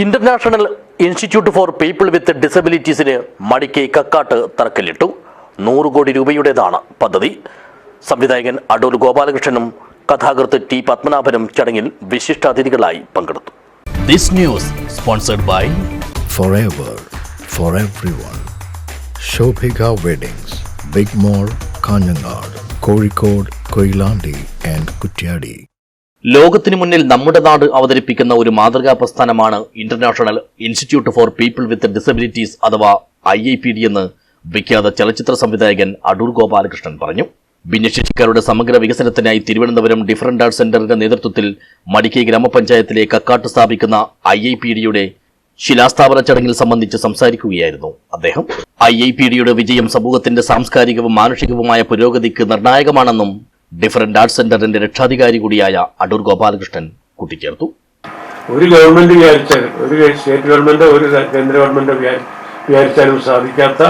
International institute for people with ഡിസബിലിറ്റീസിന് മടിക്ക് കക്കാട്ട് തറക്കല്ലിട്ടു നൂറ് കോടി രൂപയുടേതാണ് പദ്ധതി സംവിധായകൻ അടൂർ ഗോപാലകൃഷ്ണനും കഥാകൃത്ത് ടി പത്മനാഭനും ചടങ്ങിൽ വിശിഷ്ടാതിഥികളായി പങ്കെടുത്തു this news sponsored by forever for everyone. Shobhika Weddings, Big mall Kanhangad Kozhikode Koilandi and Kutyadi. ലോകത്തിനു മുന്നിൽ നമ്മുടെ നാട് അവതരിപ്പിക്കുന്ന ഒരു മാതൃകാ പ്രസ്ഥാനമാണ് international institute for people with disabilities അഥവാ ഐ ഐ പി ഡി എന്ന് വിഖ്യാത ചലച്ചിത്ര സംവിധായകൻ അടൂർ ഗോപാലകൃഷ്ണൻ പറഞ്ഞു. ഭിന്നശേഷിക്കാരുടെ സമഗ്ര വികസനത്തിനായി തിരുവനന്തപുരം ഡിഫറന്റ് ആർട്സ് സെന്ററിന്റെ നേതൃത്വത്തിൽ മടിക്കൈ ഗ്രാമപഞ്ചായത്തിലെ കക്കാട്ട് സ്ഥാപിക്കുന്ന ഐ ഐ പി ഡിയുടെ ശിലാസ്ഥാപന ചടങ്ങിൽ സംബന്ധിച്ച് സംസാരിക്കുകയായിരുന്നു അദ്ദേഹം. ഐ ഐ പി ഡിയുടെ വിജയം സമൂഹത്തിന്റെ സാംസ്കാരികവും മാനുഷികവുമായ പുരോഗതിക്ക് നിർണായകമാണെന്നും ഡിഫറന്റ് ആർട്സ് സെന്ററിന്റെ രക്ഷാധികാരി കൂടിയായ അടൂർ ഗോപാലകൃഷ്ണൻ കൂട്ടിച്ചേർത്തു. ഒരു ഗവൺമെന്റ് വിചാരിച്ചാലും ഒരു സ്റ്റേറ്റ് ഗവൺമെന്റ് ഒരു കേന്ദ്ര ഗവൺമെന്റ് വിചാരി- വിചാരിച്ചാലും സാധിക്കാത്ത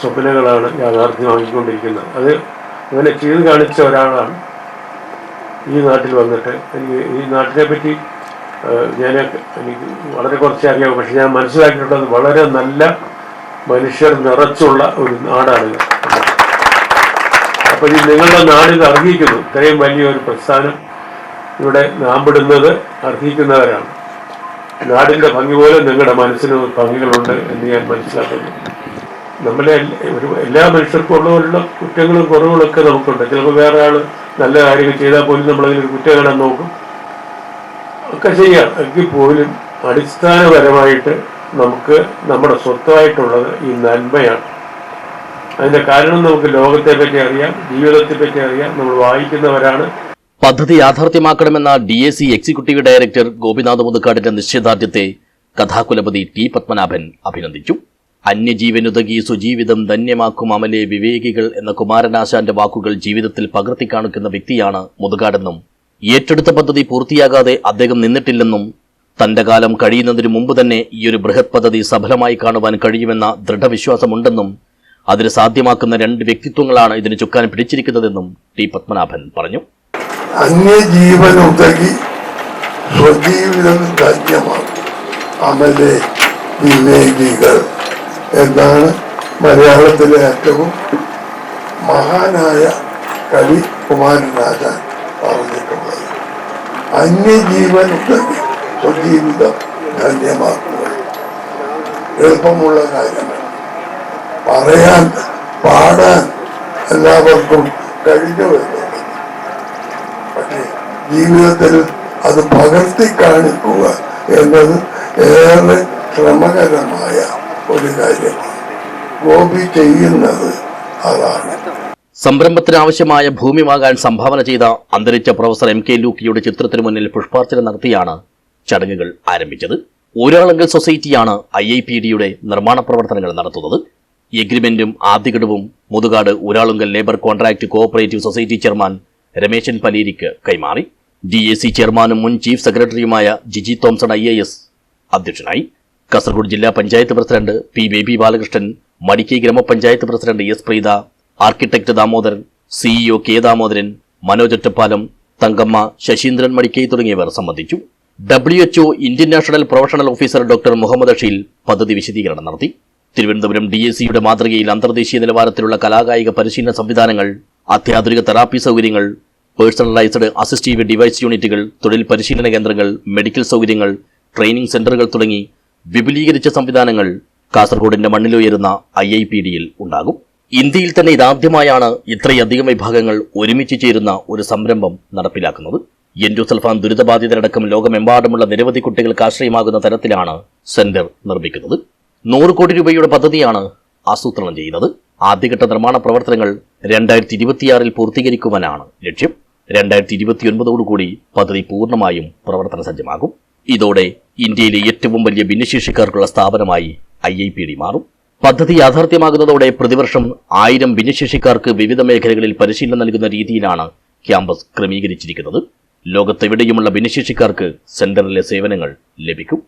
സ്വപ്നങ്ങളാണ് യാഥാർത്ഥ്യമാക്കിക്കൊണ്ടിരിക്കുന്നത് അത് അങ്ങനെ ചെയ്ത് കാണിച്ച ഒരാളാണ് ഈ നാട്ടിൽ വന്നിട്ട്. എനിക്ക് ഈ നാട്ടിനെ പറ്റി ഞാൻ എനിക്ക് വളരെ കുറച്ച് അറിയാം പക്ഷെ ഞാൻ മനസ്സിലാക്കിയിട്ടുള്ളത് വളരെ നല്ല മനുഷ്യർ നിറച്ചുള്ള ഒരു നാടാണ് അപ്പോൾ നിങ്ങളുടെ നാടിൽ അർഹിക്കുന്നു. ഇത്രയും വലിയൊരു പ്രസ്ഥാനം ഇവിടെ നാമ്പിടുന്നത് അർഹിക്കുന്നവരാണ്. നാടിന്റെ ഭംഗി പോലെ നിങ്ങളുടെ മനസ്സിന് ഭംഗികളുണ്ട് എന്ന് ഞാൻ മനസ്സിലാക്കുന്നു. നമ്മളെ ഒരു എല്ലാ മനുഷ്യർക്കും ഉള്ള കുറ്റങ്ങളും കുറവുകളൊക്കെ നമുക്കുണ്ട്. ചിലപ്പോൾ വേറെ ആൾ നല്ല കാര്യങ്ങൾ ചെയ്താൽ പോലും നമ്മളതിലൊരു കുറ്റം കാണാൻ നോക്കും. ഒക്കെ ചെയ്യാം. എങ്കിൽ പോലും അടിസ്ഥാനപരമായിട്ട് നമുക്ക് നമ്മുടെ സ്വത്തായിട്ടുള്ളത് ഈ നന്മയാണ്. അതിന്റെ കാരണം നമുക്ക് ലോകത്തെ പറ്റി അറിയാം ജീവിതത്തെ പറ്റി അറിയാം. നമ്മൾ വായിക്കുന്നവരാണ്. പദ്ധതി യാഥാർത്ഥ്യമാക്കണമെന്ന D A C executive director Gopinath മുതുക്കാടിന്റെ നിശ്ചയദാർഢ്യത്തെ കഥാകുലപതി ടി പത്മനാഭൻ അഭിനന്ദിച്ചു. അന്യജീവനുതകി സുജീവിതം ധന്യമാക്കും അമലെ വിവേകികൾ എന്ന കുമാരനാശാന്റെ വാക്കുകൾ ജീവിതത്തിൽ പകർത്തി കാണിക്കുന്ന വ്യക്തിയാണ് മുതുകാടെന്നും ഏറ്റെടുത്ത പദ്ധതി പൂർത്തിയാകാതെ അദ്ദേഹം നിന്നിട്ടില്ലെന്നും തന്റെ കാലം കഴിയുന്നതിനു മുമ്പ് തന്നെ ഈയൊരു ബൃഹത് പദ്ധതി സഫലമായി കാണുവാൻ കഴിയുമെന്ന ദൃഢവിശ്വാസമുണ്ടെന്നും അതിന് സാധ്യമാക്കുന്ന രണ്ട് വ്യക്തിത്വങ്ങളാണ് ഇതിന് ചുക്കാൻ പിടിച്ചിരിക്കുന്നതെന്നും ടി പത്മനാഭൻ പറഞ്ഞു. അന്യജീവനുതകി സ്വജീവിതം ധന്യമാണ് അമലെ വിവേകികൾ എന്നാണ് മലയാളത്തിലെ ഏറ്റവും മഹാനായ കവി കുമാരനാശാൻ പറഞ്ഞിട്ടുള്ളത്. അന്യജീവനുതകി സ്വജീവിതം ധന്യമാക്കുക എളുപ്പമുള്ള കാര്യങ്ങൾ പറയാൻ പാടാൻ എല്ലാവർക്കും കഴിഞ്ഞു വരുന്നുണ്ട് പക്ഷേ ജീവിതത്തിൽ അത് പകർത്തി കാണിക്കുക എന്നത് ഏറെ ശ്രമകരമായ ഒരു കാര്യമാണ്. ഗോപി ചെയ്യുന്നത് അതാണ്. സംരംഭത്തിന് ആവശ്യമായ ഭൂമി വാങ്ങാൻ സംഭാവന ചെയ്ത അന്തരിച്ച പ്രൊഫസർ എം കെ ലൂക്കിയുടെ ചിത്രത്തിന് മുന്നിൽ പുഷ്പാർച്ചന നടത്തിയാണ് ചടങ്ങുകൾ ആരംഭിച്ചത്. ഊരാളങ്കൽ സൊസൈറ്റിയാണ് ഐ ഐ പി ഡിയുടെ നിർമ്മാണ പ്രവർത്തനങ്ങൾ നടത്തുന്നത്. എഗ്രിമെന്റും ആദ്യഘടവും Muthukad Uralungal labour contract cooperative society chairman Rameshan പലീരിക്ക് കൈമാറി. ഡി എ സി ചെയർമാനും മുൻ ചീഫ് സെക്രട്ടറിയുമായ Jiji Thomson I A S അധ്യക്ഷനായി. കാസർഗോഡ് ജില്ലാ പഞ്ചായത്ത് പ്രസിഡന്റ് പി ബേബി ബാലകൃഷ്ണൻ മടിക്കൈ ഗ്രാമപഞ്ചായത്ത് president S Preetha architect Damodaran CEO K Damodaran Manoj Ottapalam Thankamma Sasheendran Madikkai തുടങ്ങിയവർ സംബന്ധിച്ചു. W H O Indian national professional officer doctor Muhammad Asheel പദ്ധതി വിശദീകരണം നടത്തി. Thiruvananthapuram D S സിയുടെ മാതൃകയിൽ അന്തർദേശീയ നിലവാരത്തിലുള്ള കലാകായിക പരിശീലന സംവിധാനങ്ങൾ അത്യാധുനിക തെറാപ്പി സൗകര്യങ്ങൾ പേഴ്സണലൈസ്ഡ് അസിസ്റ്റീവ് ഡിവൈസ് യൂണിറ്റുകൾ തൊഴിൽ പരിശീലന കേന്ദ്രങ്ങൾ മെഡിക്കൽ സൗകര്യങ്ങൾ ട്രെയിനിംഗ് സെന്ററുകൾ തുടങ്ങി വിപുലീകരിച്ച സംവിധാനങ്ങൾ കാസർഗോഡിന്റെ മണ്ണിലുയരുന്ന ഐ ഐ പി ഡിയിൽ ഉണ്ടാകും. ഇന്ത്യയിൽ തന്നെ ഇതാദ്യമായാണ് ഇത്രയധികം വിഭാഗങ്ങൾ ഒരുമിച്ച് ചേരുന്ന ഒരു സംരംഭം നടപ്പിലാക്കുന്നത്. എൻഡോസൾഫാൻ ദുരിതബാധിതരടക്കം ലോകമെമ്പാടുമുള്ള നിരവധി കുട്ടികൾക്ക് ആശ്രയമാകുന്ന തരത്തിലാണ് സെന്റർ നിർമ്മിക്കുന്നത്. നൂറ് കോടി രൂപയുടെ പദ്ധതിയാണ് ആസൂത്രണം ചെയ്യുന്നത്. ആദ്യഘട്ട നിർമ്മാണ പ്രവർത്തനങ്ങൾ രണ്ടായിരത്തി ഇരുപത്തിയാറിൽ പൂർത്തീകരിക്കുവാനാണ് ലക്ഷ്യം. രണ്ടായിരത്തി ഇരുപത്തിയൊൻപതോടുകൂടി പദ്ധതി പൂർണമായും പ്രവർത്തന സജ്ജമാകും. ഇതോടെ ഇന്ത്യയിലെ ഏറ്റവും വലിയ ഭിന്നശേഷിക്കാർക്കുള്ള സ്ഥാപനമായി ഐ ഐ പി ഡി മാറും. പദ്ധതി യാഥാർത്ഥ്യമാകുന്നതോടെ പ്രതിവർഷം ആയിരം ഭിന്നശേഷിക്കാർക്ക് വിവിധ മേഖലകളിൽ പരിശീലനം നൽകുന്ന രീതിയിലാണ് ക്യാമ്പസ് ക്രമീകരിച്ചിരിക്കുന്നത്. ലോകത്തെവിടെയുമുള്ള ഭിന്നശേഷിക്കാർക്ക് സെന്ററിലെ സേവനങ്ങൾ ലഭിക്കും.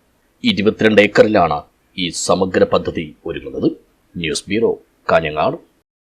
ഇരുപത്തിരണ്ട് ഏക്കറിലാണ് ഈ സമഗ്ര പദ്ധതി ഒരുങ്ങുന്നത്. News bureau Kanhangad.